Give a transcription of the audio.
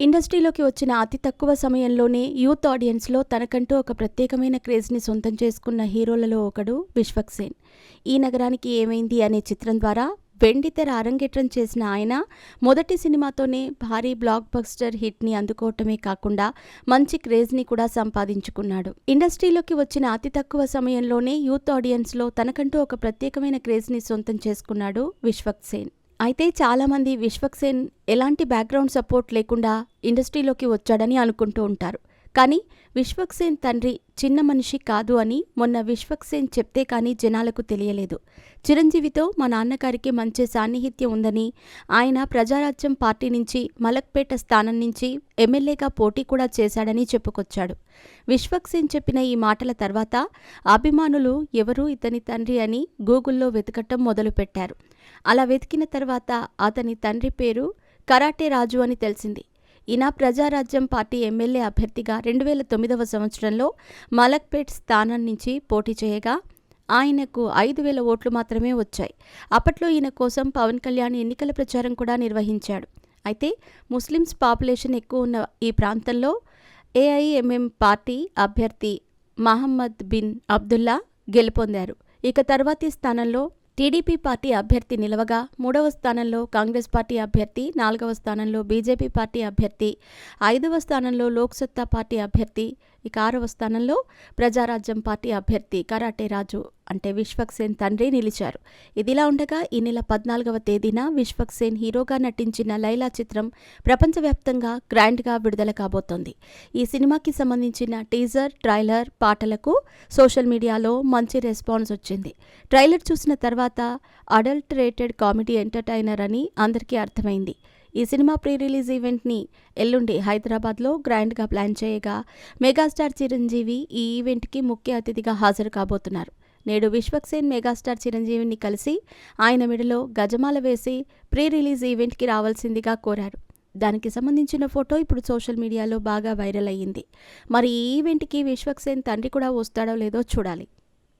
ఇండస్ట్రీలోకి వచ్చిన అతి తక్కువ సమయంలోనే యూత్ ఆడియన్స్లో తనకంటూ ఒక ప్రత్యేకమైన క్రేజ్ని సొంతం చేసుకున్న హీరోలలో ఒకడు విశ్వక్ సేన్. ఈ నగరానికి ఏమైంది అనే చిత్రం ద్వారా వెండితెర అరంగేట్రం చేసిన ఆయన మొదటి సినిమాతోనే భారీ బ్లాక్ బస్టర్ హిట్ని అందుకోవటమే కాకుండా మంచి క్రేజ్ని కూడా సంపాదించుకున్నాడు. ఇండస్ట్రీలోకి వచ్చిన అతి తక్కువ సమయంలోనే యూత్ ఆడియన్స్లో తనకంటూ ఒక ప్రత్యేకమైన క్రేజ్ని సొంతం చేసుకున్నాడు విశ్వక్ సేన్. అయితే చాలామంది విశ్వక్సేన్ ఎలాంటి బ్యాక్గ్రౌండ్ సపోర్ట్ లేకుండా ఇండస్ట్రీలోకి వచ్చాడని అనుకుంటూ ఉంటారు. కానీ విశ్వక్సేన్ తండ్రి చిన్న మనిషి కాదు అని మొన్న విశ్వక్సేన్ చెప్తే కానీ జనాలకు తెలియలేదు. చిరంజీవితో మా నాన్నగారికి మంచి సాన్నిహిత్యం ఉందని ఆయన ప్రజారాజ్యం పార్టీ నుంచి మలక్పేట స్థానం నుంచి ఎమ్మెల్యేగా పోటీ కూడా చేశాడని చెప్పుకొచ్చాడు. విశ్వక్సేన్ చెప్పిన ఈ మాటల తర్వాత అభిమానులు ఎవరు ఇతని తండ్రి అని గూగుల్లో వెతకటం మొదలుపెట్టారు. అలా వెతికిన తర్వాత అతని తండ్రి పేరు కరాటే రాజు అని తెలిసింది. ఈయన ప్రజారాజ్యం పార్టీ ఎమ్మెల్యే అభ్యర్థిగా రెండు వేల తొమ్మిదవ సంవత్సరంలో మలక్పేట్ స్థానం నుంచి పోటీ చేయగా ఆయనకు ఐదు వేల ఓట్లు మాత్రమే వచ్చాయి. అప్పట్లో ఈయన కోసం పవన్ కళ్యాణ్ ఎన్నికల ప్రచారం కూడా నిర్వహించాడు. అయితే ముస్లిమ్స్ పాపులేషన్ ఎక్కువ ఉన్న ఈ ప్రాంతంలో ఏఐఎంఎం పార్టీ అభ్యర్థి మహమ్మద్ బిన్ అబ్దుల్లా గెలుపొందారు. ఇక తర్వాతి స్థానంలో టీడీపీ పార్టీ అభ్యర్థి నిలవగా మూడవ స్థానంలో కాంగ్రెస్ పార్టీ అభ్యర్థి నాలుగవ స్థానంలో బీజేపీ పార్టీ అభ్యర్థి ఐదవ స్థానంలో లోక్సత్తా పార్టీ అభ్యర్థి ఇక ఆరవ స్థానంలో ప్రజారాజ్యం పార్టీ అభ్యర్థి కరాటే రాజు. అంటే విశ్వక్ సేన్ తండ్రి నిలిచారు. ఇదిలా ఉండగా ఈ నెల పద్నాలుగవ తేదీన విశ్వక్ సేన్ హీరోగా నటించిన లైలా చిత్రం ప్రపంచవ్యాప్తంగా గ్రాండ్గా విడుదల కాబోతోంది. ఈ సినిమాకి సంబంధించిన టీజర్ ట్రైలర్ పాటలకు సోషల్ మీడియాలో మంచి రెస్పాన్స్ వచ్చింది. ట్రైలర్ చూసిన తర్వాత అడల్టరేటెడ్ కామెడీ ఎంటర్టైనర్ అని అందరికీ అర్థమైంది. ఈ సినిమా ప్రీ రిలీజ్ ఈవెంట్ని ఎల్లుండి హైదరాబాద్లో గ్రాండ్గా ప్లాన్ చేయగా మెగాస్టార్ చిరంజీవి ఈ ఈవెంట్కి ముఖ్య అతిథిగా హాజరు కాబోతున్నారు. నేడు విశ్వక్సేన్ మెగాస్టార్ చిరంజీవిని కలిసి ఆయన మెడలో గజమాల వేసి ప్రీ రిలీజ్ ఈవెంట్కి రావాల్సిందిగా కోరారు. దానికి సంబంధించిన ఫోటో ఇప్పుడు సోషల్ మీడియాలో బాగా వైరల్ అయ్యింది. మరి ఈ ఈవెంట్కి విశ్వక్సేన్ తండ్రి కూడా వస్తాడో లేదో చూడాలి.